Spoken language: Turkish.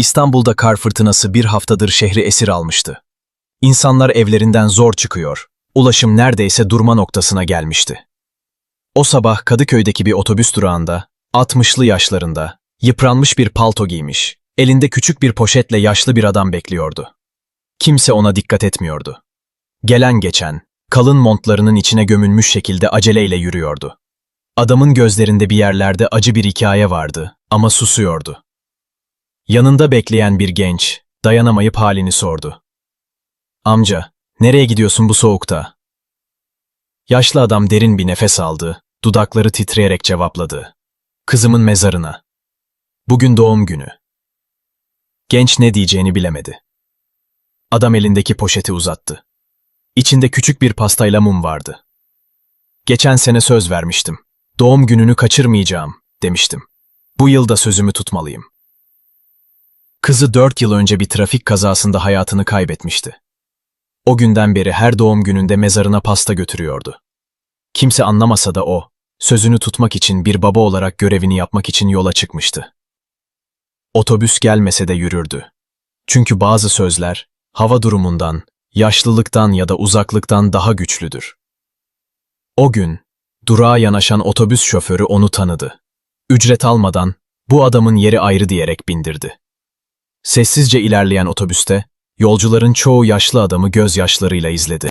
İstanbul'da kar fırtınası bir haftadır şehri esir almıştı. İnsanlar evlerinden zor çıkıyor. Ulaşım neredeyse durma noktasına gelmişti. O sabah Kadıköy'deki bir otobüs durağında, 60'lı yaşlarında, yıpranmış bir palto giymiş, elinde küçük bir poşetle yaşlı bir adam bekliyordu. Kimse ona dikkat etmiyordu. Gelen geçen, kalın montlarının içine gömülmüş şekilde aceleyle yürüyordu. Adamın gözlerinde bir yerlerde acı bir hikaye vardı ama susuyordu. Yanında bekleyen bir genç, dayanamayıp halini sordu. Amca, nereye gidiyorsun bu soğukta? Yaşlı adam derin bir nefes aldı, dudakları titreyerek cevapladı. Kızımın mezarına. Bugün doğum günü. Genç ne diyeceğini bilemedi. Adam elindeki poşeti uzattı. İçinde küçük bir pastayla mum vardı. Geçen sene söz vermiştim. Doğum gününü kaçırmayacağım, demiştim. Bu yıl da sözümü tutmalıyım. Kızı dört yıl önce bir trafik kazasında hayatını kaybetmişti. O günden beri her doğum gününde mezarına pasta götürüyordu. Kimse anlamasa da o, sözünü tutmak için bir baba olarak görevini yapmak için yola çıkmıştı. Otobüs gelmese de yürürdü. Çünkü bazı sözler, hava durumundan, yaşlılıktan ya da uzaklıktan daha güçlüdür. O gün, durağa yanaşan otobüs şoförü onu tanıdı. Ücret almadan, bu adamın yeri ayrı diyerek bindirdi. Sessizce ilerleyen otobüste, yolcuların çoğu yaşlı adamı gözyaşlarıyla izledi.